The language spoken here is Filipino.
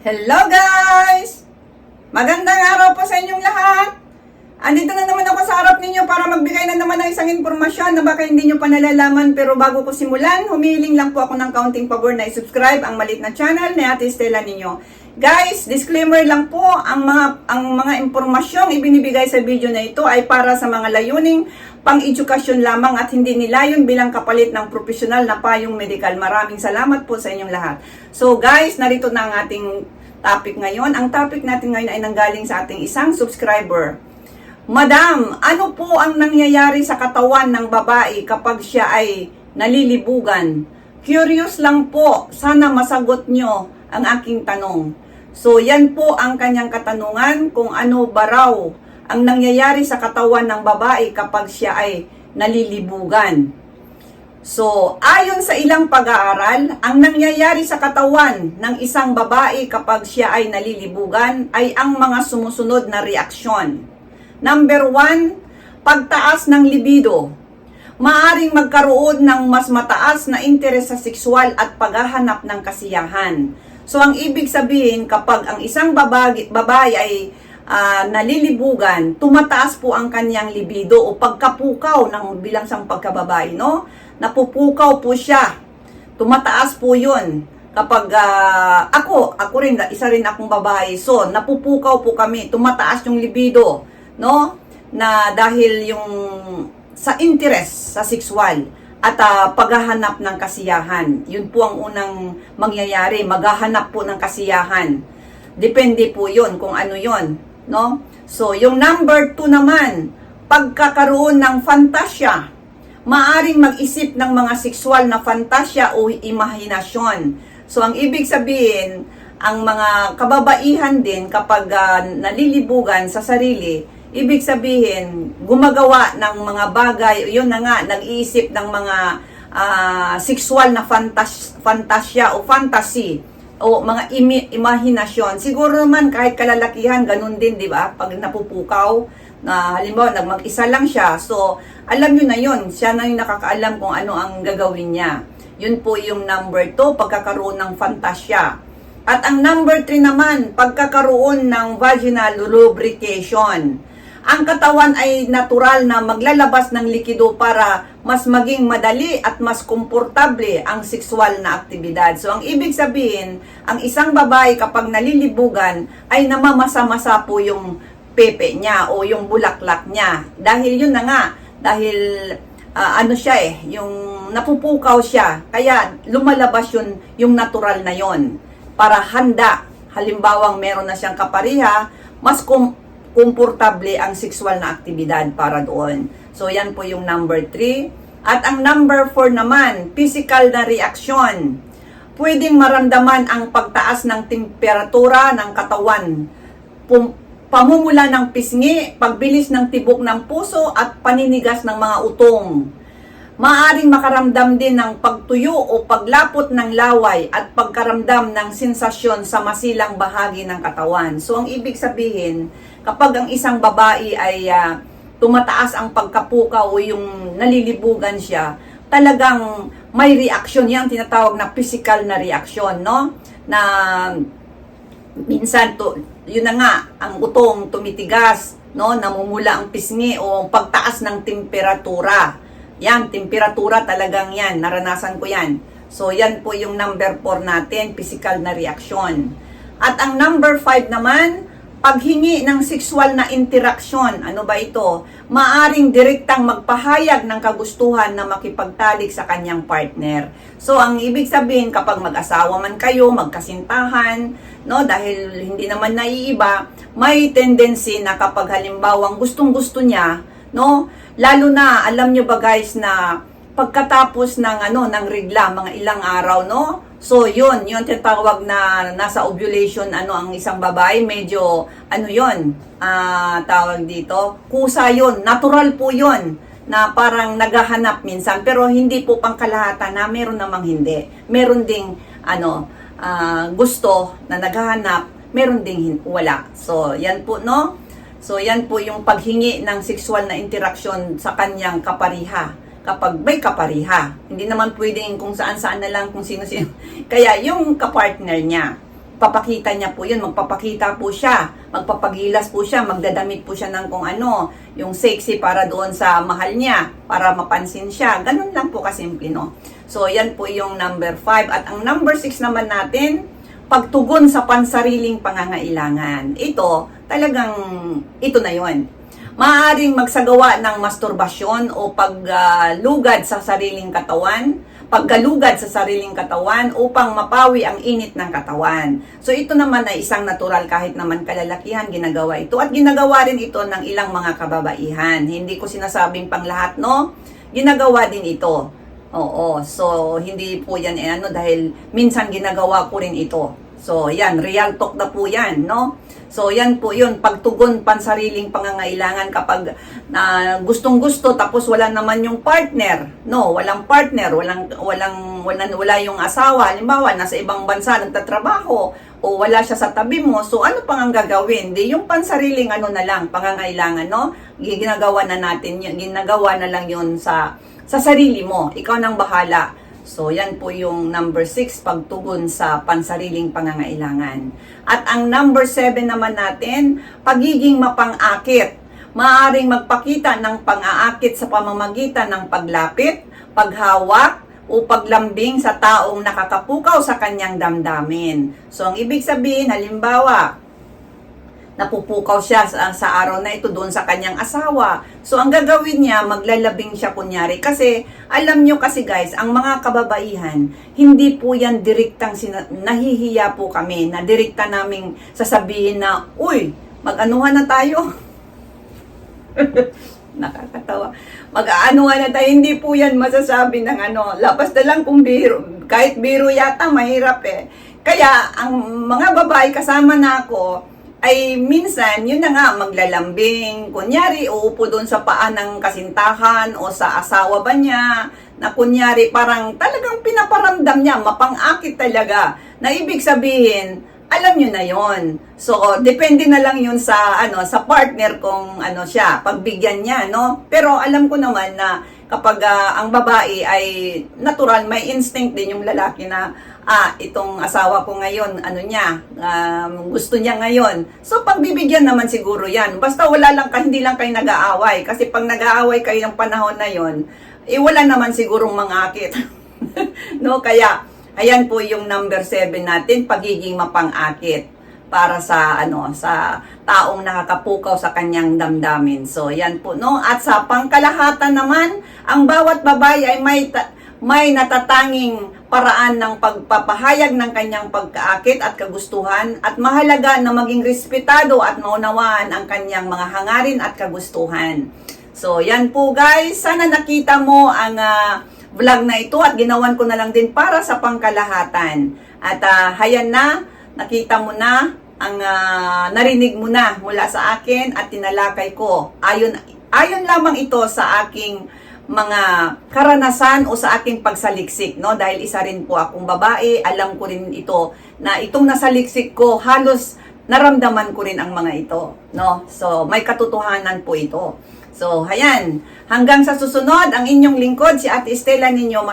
Hello guys! Magandang araw po sa inyong lahat! Andito na naman ako sa harap ninyo para magbigay na naman ng isang impormasyon na baka hindi nyo pa nalalaman pero bago ko simulan, humiling lang po ako ng kaunting pabor na i-subscribe ang malit na channel ni Ate Stella ninyo. Guys, disclaimer lang po, ang mga ang mga impormasyong ibinibigay sa video na ito ay para sa mga layuning pang-edukasyon lamang at hindi nilayon bilang kapalit ng profesional na payong medical. Maraming salamat po sa inyong lahat. So guys, narito na ang ating topic ngayon. Ang topic natin ngayon ay nanggaling sa ating isang subscriber. Madam, ano po ang nangyayari sa katawan ng babae kapag siya ay nalilibugan? Curious lang po, sana masagot nyo ang aking tanong. So, yan po ang kanyang katanungan kung ano ba raw ang nangyayari sa katawan ng babae kapag siya ay nalilibugan. So, ayon sa ilang pag-aaral, ang nangyayari sa katawan ng isang babae kapag siya ay nalilibugan ay ang mga sumusunod na reaksyon. Number one, pagtaas ng libido. Maaring magkaroon ng mas mataas na interes sa sexual at paghahanap ng kasiyahan. So, ang ibig sabihin, kapag ang isang babae, babae ay ah, nalilibugan, tumataas po ang kanyang libido o pagkapukaw ng bilang sang pagkababae, no? Napupukaw po siya. Tumataas po 'yun. Kapag ah, ako, ako rin, isa rin akong babae. So, napupukaw po kami, tumataas yung libido, no? Na dahil yung sa interest sa sexual at ah, paghahanap ng kasiyahan. Yun po ang unang mangyayari, maghahanap po ng kasiyahan. Depende po 'yon kung ano 'yon, no? So, yung number two naman, pagkakaroon ng fantasya. Maaring mag-isip ng mga sexual na fantasya o imahinasyon. So, ang ibig sabihin, ang mga kababaihan din kapag ah, nalilibugan sa sarili, ibig sabihin, gumagawa ng mga bagay, yun na nga, nag-iisip ng mga ah, sexual na fantas fantasya o fantasy o mga imi- imahinasyon. Siguro naman kahit kalalakihan, ganun din, di ba? Pag napupukaw, na halimbawa, nag mag-isa lang siya. So, alam nyo na yun. Siya na yung nakakaalam kung ano ang gagawin niya. Yun po yung number 2, pagkakaroon ng fantasya. At ang number 3 naman, pagkakaroon ng vaginal lubrication. Ang katawan ay natural na maglalabas ng likido para mas maging madali at mas komportable ang sexual na aktibidad. So ang ibig sabihin, ang isang babae kapag nalilibugan ay namamasa-masa po yung pepe niya o yung bulaklak niya. Dahil yun na nga, dahil ah, ano siya eh, yung napupukaw siya. Kaya lumalabas yun, yung natural na yon para handa. Halimbawang meron na siyang kapariha, mas kom- komportable ang sexual na aktibidad para doon. So yan po yung number 3. At ang number 4 naman, physical na reaksyon. Pwedeng maramdaman ang pagtaas ng temperatura ng katawan. Pum- pamumula ng pisngi, pagbilis ng tibok ng puso at paninigas ng mga utong. Maaring makaramdam din ng pagtuyo o paglapot ng laway at pagkaramdam ng sensasyon sa masilang bahagi ng katawan. So ang ibig sabihin, kapag ang isang babae ay ah, tumataas ang pagkapukaw o yung nalilibugan siya, talagang may reaksyon yan, tinatawag na physical na reaksyon, no? Na minsan to, yun na nga, ang utong tumitigas, no, namumula ang pisngi o pagtaas ng temperatura. Yan, temperatura talagang yan, naranasan ko yan. So, yan po yung number 4 natin, physical na reaksyon. At ang number 5 naman, paghingi ng sexual na interaksyon. Ano ba ito? Maaring direktang magpahayag ng kagustuhan na makipagtalik sa kanyang partner. So, ang ibig sabihin, kapag mag-asawa man kayo, magkasintahan, no, dahil hindi naman naiiba, may tendency na kapag halimbawang gustong-gusto niya, no, lalo na, alam nyo ba guys na pagkatapos ng ano ng regla mga ilang araw no? So yun yun tinatawag na nasa ovulation ano ang isang babae medyo ano yun ah tawag dito kusa yun natural po yun na parang naghahanap minsan pero hindi po pangkalahatan na meron namang hindi. Meron ding ano ah, gusto na naghahanap meron ding wala. So yan po no so yan po yung paghingi ng sexual na interaksyon sa kanyang kapariha kapag may kapariha. Hindi naman pwedeng kung saan-saan na lang kung sino-sino. Kaya yung kapartner niya. papakita niya po yun, magpapakita po siya, magpapagilas po siya, magdadamit po siya ng kung ano, yung sexy para doon sa mahal niya, para mapansin siya. Ganun lang po kasimple, no? So, yan po yung number 5. At ang number 6 naman natin, pagtugon sa pansariling pangangailangan. Ito, talagang, ito na yon Maaaring magsagawa ng masturbasyon o paglugad sa sariling katawan, paggalugad sa sariling katawan upang mapawi ang init ng katawan. So ito naman ay isang natural kahit naman kalalakihan ginagawa ito at ginagawa rin ito ng ilang mga kababaihan. Hindi ko sinasabing pang lahat, no? Ginagawa din ito. Oo, so hindi po yan eh, ano dahil minsan ginagawa ko rin ito. So yan, real talk na po yan, no? So yan po yun, pagtugon pansariling pangangailangan kapag na gustong gusto tapos wala naman yung partner. No, walang partner, walang walang wala, wala yung asawa. Halimbawa, nasa ibang bansa nagtatrabaho o wala siya sa tabi mo. So ano pang ang gagawin? Di yung pansariling ano na lang, pangangailangan, no? Ginagawa na natin ginagawa na lang yun sa sa sarili mo. Ikaw nang bahala. So, yan po yung number 6, pagtugon sa pansariling pangangailangan. At ang number 7 naman natin, pagiging mapang-akit. Maaring magpakita ng pang-aakit sa pamamagitan ng paglapit, paghawak, o paglambing sa taong nakakapukaw sa kanyang damdamin. So, ang ibig sabihin, halimbawa, napupukaw siya sa, sa araw na ito doon sa kanyang asawa. So, ang gagawin niya, maglalabing siya kunyari. Kasi, alam nyo kasi guys, ang mga kababaihan, hindi po yan direktang, sina- nahihiya po kami, na direkta naming sasabihin na, Uy, mag-anuhan na tayo. Nakakatawa. Mag-aanuhan na tayo, hindi po yan masasabi ng ano, labas na lang kung biro. Kahit biro yata, mahirap eh. Kaya, ang mga babae kasama na ako, ay minsan, yun na nga, maglalambing. Kunyari, uupo doon sa paa ng kasintahan o sa asawa ba niya, na kunyari, parang talagang pinaparamdam niya, mapang-akit talaga. Na ibig sabihin, alam nyo na yon. So, depende na lang yun sa, ano, sa partner kung ano siya, pagbigyan niya, no? Pero alam ko naman na kapag ah, ang babae ay natural, may instinct din yung lalaki na, ah, itong asawa ko ngayon, ano niya, um, gusto niya ngayon. So, pagbibigyan naman siguro yan. Basta wala lang, hindi lang kayo nag-aaway. Kasi pag nag-aaway kayo ng panahon na yon, eh wala naman sigurong mangakit. no, kaya, Ayan po yung number 7 natin, pagiging mapang-akit para sa ano sa taong nakakapukaw sa kanyang damdamin. So, yan po no. At sa pangkalahatan naman, ang bawat babae ay may may natatanging paraan ng pagpapahayag ng kanyang pagkaakit at kagustuhan at mahalaga na maging respetado at maunawaan ang kanyang mga hangarin at kagustuhan. So, yan po guys. Sana nakita mo ang ah, vlog na ito at ginawan ko na lang din para sa pangkalahatan. At ah, hayan na, nakita mo na, ang ah, narinig mo na mula sa akin at tinalakay ko. Ayon, ayon lamang ito sa aking mga karanasan o sa aking pagsaliksik, no? Dahil isa rin po akong babae, alam ko rin ito na itong nasaliksik ko halos naramdaman ko rin ang mga ito, no? So, may katotohanan po ito. So, hayan. Hanggang sa susunod, ang inyong lingkod, si Ate Estela ninyo.